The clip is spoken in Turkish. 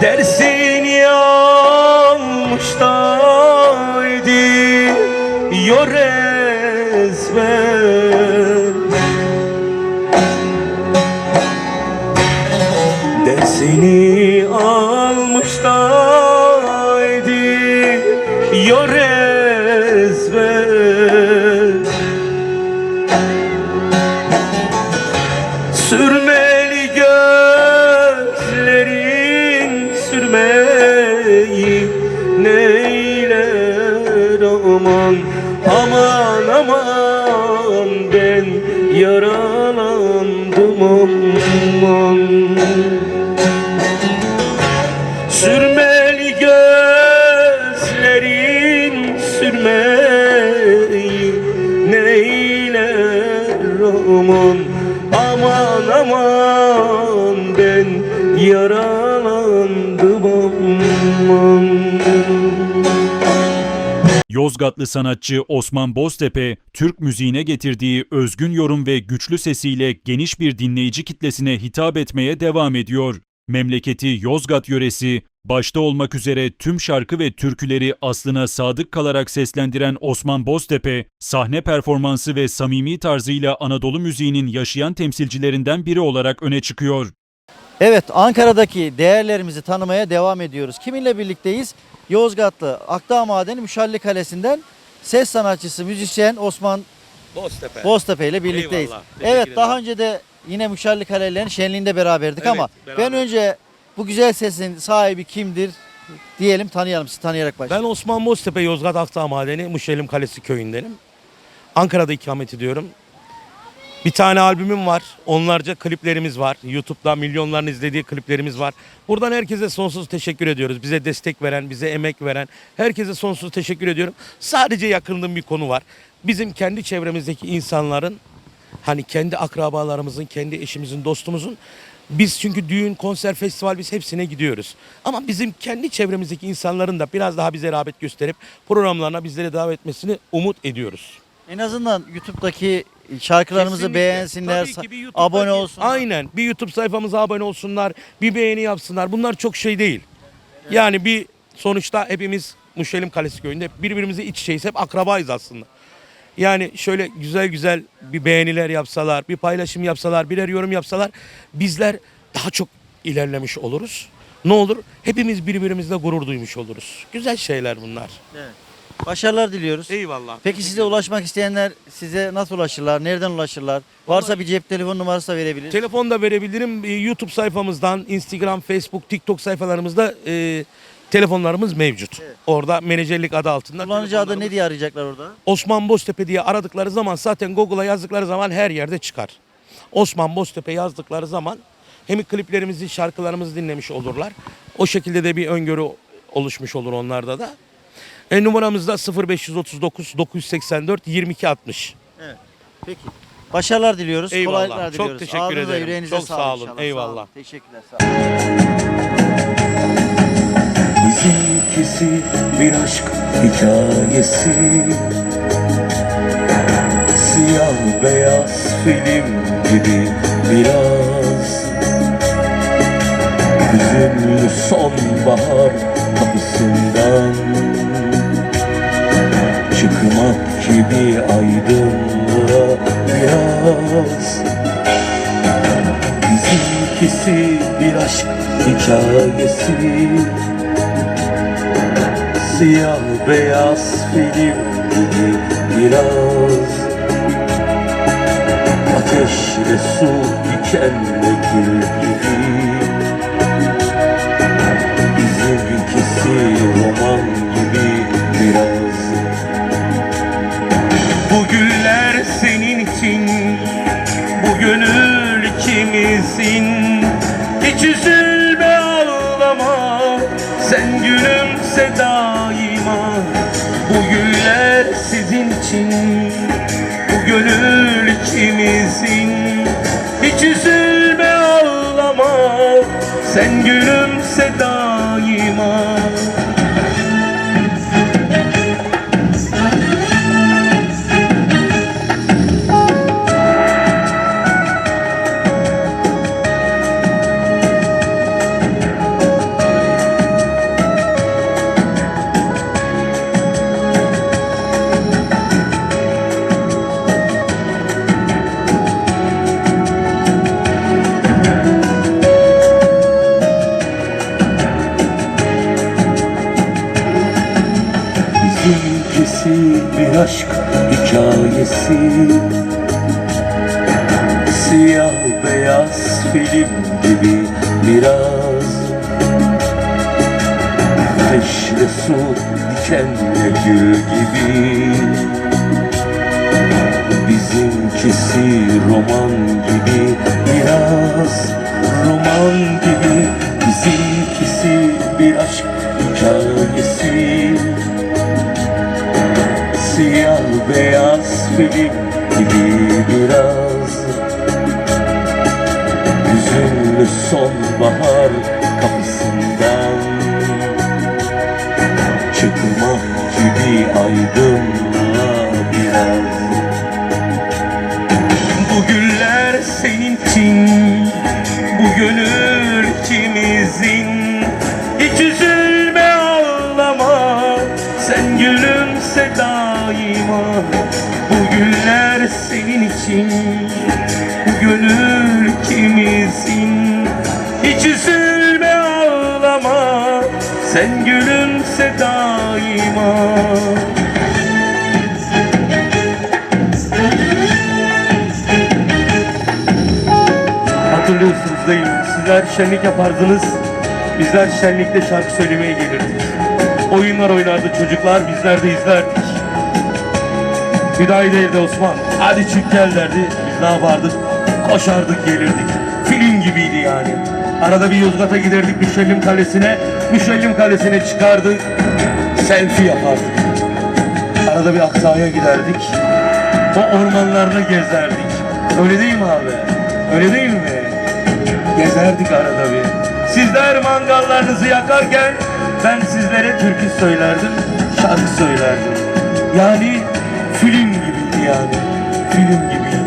Dersini almış daydı Yor ezber. Dersini almış daydı Yor ezber neyler aman Aman aman ben yaralandım aman Sürmeli gözlerin sürmeyi neyler aman Aman aman ben yaralandım aman Yozgatlı sanatçı Osman Boztepe, Türk müziğine getirdiği özgün yorum ve güçlü sesiyle geniş bir dinleyici kitlesine hitap etmeye devam ediyor. Memleketi Yozgat yöresi, başta olmak üzere tüm şarkı ve türküleri aslına sadık kalarak seslendiren Osman Boztepe, sahne performansı ve samimi tarzıyla Anadolu müziğinin yaşayan temsilcilerinden biri olarak öne çıkıyor. Evet Ankara'daki değerlerimizi tanımaya devam ediyoruz. Kiminle birlikteyiz? Yozgatlı Akdağ Madeni Müşalli Kalesi'nden ses sanatçısı, müzisyen Osman Boztepe. Boztepe ile birlikteyiz. Eyvallah, teşekkür Evet ederim. daha önce de yine Müşalli Kalelerin şenliğinde beraberdik Evet, ama beraber. ben önce bu güzel sesin sahibi kimdir diyelim tanıyalım sizi tanıyarak başlayalım. Ben Osman Boztepe, Yozgat Akdağ Madeni, Muşelim Kalesi köyündenim. Ankara'da ikamet ediyorum. Bir tane albümüm var. Onlarca kliplerimiz var. YouTube'da milyonların izlediği kliplerimiz var. Buradan herkese sonsuz teşekkür ediyoruz. Bize destek veren, bize emek veren herkese sonsuz teşekkür ediyorum. Sadece yakındığım bir konu var. Bizim kendi çevremizdeki insanların hani kendi akrabalarımızın, kendi eşimizin, dostumuzun biz çünkü düğün, konser, festival biz hepsine gidiyoruz. Ama bizim kendi çevremizdeki insanların da biraz daha bize rağbet gösterip programlarına bizleri davet etmesini umut ediyoruz. En azından YouTube'daki şarkılarımızı Kesinlikle. beğensinler, Tabii ki bir YouTube'daki- abone olsunlar. Aynen. Bir YouTube sayfamıza abone olsunlar, bir beğeni yapsınlar. Bunlar çok şey değil. Yani bir sonuçta hepimiz Muşelim Kalesi köyünde birbirimizi iç içeyiz. Hep akrabayız aslında. Yani şöyle güzel güzel bir beğeniler yapsalar, bir paylaşım yapsalar, birer yorum yapsalar bizler daha çok ilerlemiş oluruz. Ne olur? Hepimiz birbirimizle gurur duymuş oluruz. Güzel şeyler bunlar. Başarılar diliyoruz. Eyvallah. Peki size ulaşmak isteyenler size nasıl ulaşırlar? Nereden ulaşırlar? Varsa bir cep telefon numarası da verebilir. Telefon da verebilirim. Ee, YouTube sayfamızdan, Instagram, Facebook, TikTok sayfalarımızda e, telefonlarımız mevcut. Orada menajerlik adı altında. Kullanıcı adı ne telefonlarımız- diye arayacaklar orada? Osman Boztepe diye aradıkları zaman zaten Google'a yazdıkları zaman her yerde çıkar. Osman Boztepe yazdıkları zaman hem kliplerimizi, şarkılarımızı dinlemiş olurlar. O şekilde de bir öngörü oluşmuş olur onlarda da. E, numaramız da 0539 984 2260. Evet. Peki. Başarılar diliyoruz. Eyvallah. Kolaylıklar Çok diliyoruz. teşekkür Ağzınıza, ederim. yüreğinize Çok sağ olun. inşallah. Eyvallah. Sağ olun. Teşekkürler. Sağ olun. Bizimkisi bir aşk hikayesi Siyah beyaz film gibi biraz Hüzünlü sonbahar kapısından Çıkmak gibi aydınlığa biraz. Bizimkisi bir aşk hikayesi. Siyah beyaz film gibi biraz. Ateş ve su dikenle gül ikimizin Hiç üzülme ağlama. Sen gülümse daima. Bu güller sizin için. Bu gönül ikimizin Hiç üzülme ağlama. Sen gülümse daima bir aşk hikayesi. Siyah beyaz film gibi biraz. Ateşle su dikenle gül gibi Beyaz film gibi biraz. Hüzünlü sonbahar kapısından Çıkmak gibi aydınlığa gülümse daima Bu güller senin için Bu gönül ikimizin Hiç üzülme ağlama Sen gülümse daima Hatırlıyorsunuz değil mi? Sizler şenlik yapardınız. Bizler şenlikte şarkı söylemeye gelirdik. Oyunlar oynardı çocuklar, bizler de izlerdik. Hüdayi evde Osman, hadi çık gel derdi. Biz ne yapardık? Koşardık gelirdik. Film gibiydi yani. Arada bir Yozgat'a giderdik Müşellim Kalesi'ne. Müşellim Kalesi'ne çıkardık. Selfie yapardık. Arada bir Aksa'ya giderdik. O ormanlarda gezerdik. Öyle değil mi abi? Öyle değil mi? Gezerdik arada bir. Sizler mangallarınızı yakarken ben sizlere türkü söylerdim, şarkı söylerdim. Yani film gibiydi yani. Film gibiydi.